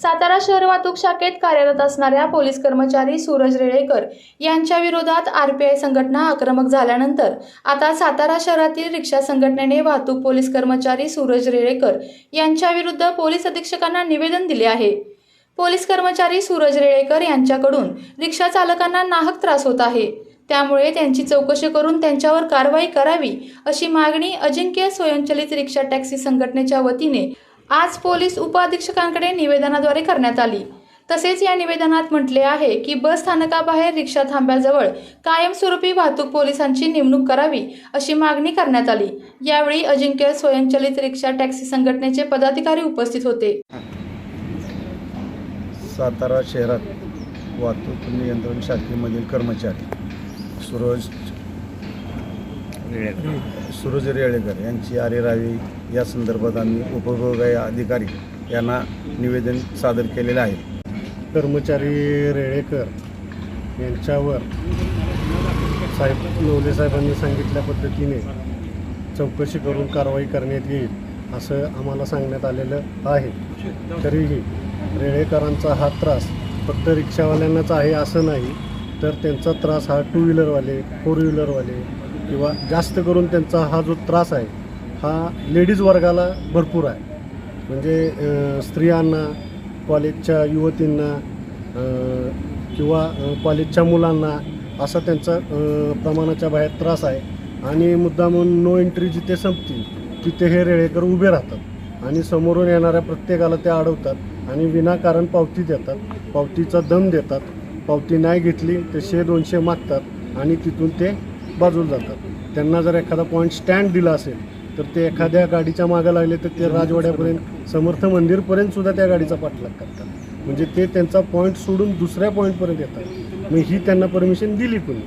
सातारा शहर वाहतूक शाखेत कार्यरत असणाऱ्या पोलीस कर्मचारी सूरज रेळेकर यांच्या विरोधात आरपीआय संघटना आक्रमक झाल्यानंतर आता सातारा शहरातील रिक्षा संघटनेने वाहतूक पोलीस कर्मचारी सूरज रेळेकर यांच्या विरुद्ध पोलीस अधीक्षकांना निवेदन दिले आहे. पोलीस कर्मचारी सूरज रेळेकर यांच्याकडून रिक्षा चालकांना नाहक त्रास होत आहे. त्यामुळे त्यांची चौकशी करून त्यांच्यावर कारवाई करावी अशी मागणी अजिंक्य स्वयंचलित रिक्षा टॅक्सी संघटनेच्या वतीने आज पोलीस उपअधीक्षकांकडे निवेदनाद्वारे करण्यात आली. तसेच या निवेदनात म्हटले आहे की बस स्थानकाबाहेर रिक्षा थांब्याजवळ कायमस्वरूपी वाहतूक पोलिसांची नेमणूक करावी अशी मागणी करण्यात आली. यावेळी अजिंक्य स्वयंचलित रिक्षा टॅक्सी संघटनेचे पदाधिकारी उपस्थित होते. सातारा शहरात वाहतूक नियंत्रण शाखेमधील कर्मचारी सुरज सुरज रेळेकर यांची आरेरावी या संदर्भात आम्ही उपविभागीय अधिकारी यांना निवेदन सादर केलेलं आहे. कर्मचारी रेळेकर यांच्यावर साहेब नवले साहेबांनी सांगितल्या पद्धतीने चौकशी करून कारवाई करण्यात येईल असं आम्हाला सांगण्यात आलेलं आहे. तरीही रेळेकरांचा हा त्रास फक्त रिक्षावाल्यांनाच आहे असं नाही तर त्यांचा त्रास हा टू व्हीलरवाले फोर व्हीलरवाले किंवा जास्त करून त्यांचा हा जो त्रास आहे हा लेडीज वर्गाला भरपूर आहे. म्हणजे स्त्रियांना कॉलेजच्या युवतींना किंवा कॉलेजच्या मुलांना असा त्यांचा प्रमाणाच्या बाहेर त्रास आहे. आणि मुद्दा म्हणून नो एंट्री जिथे संपतील तिथे हे रेळेकर उभे राहतात. आणि समोरून येणाऱ्या प्रत्येकाला ते अडवतात आणि विनाकारण पावती देतात. पावतीचा दम देतात. पावती नाही घेतली तर शे दोनशे मागतात आणि तिथून ते बाजूला जातात. त्यांना जर एखादा पॉईंट स्टँड दिला असेल तर ते एखाद्या गाडीच्या मागं लागले तर ते राजवाड्यापर्यंत समर्थ मंदिरपर्यंत सुद्धा त्या गाडीचा पाठलाग करतात. म्हणजे ते त्यांचा पॉईंट सोडून दुसऱ्या पॉईंटपर्यंत येतात. मग ही त्यांना परमिशन दिली कोणी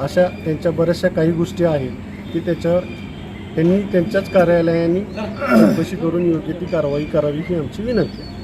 अशा त्यांच्या बऱ्याचशा काही गोष्टी आहेत की त्याच्यावर त्यांनी त्यांच्याच कार्यालयाने चौकशी करून योग्य ती कारवाई करावी ही आमची विनंती आहे.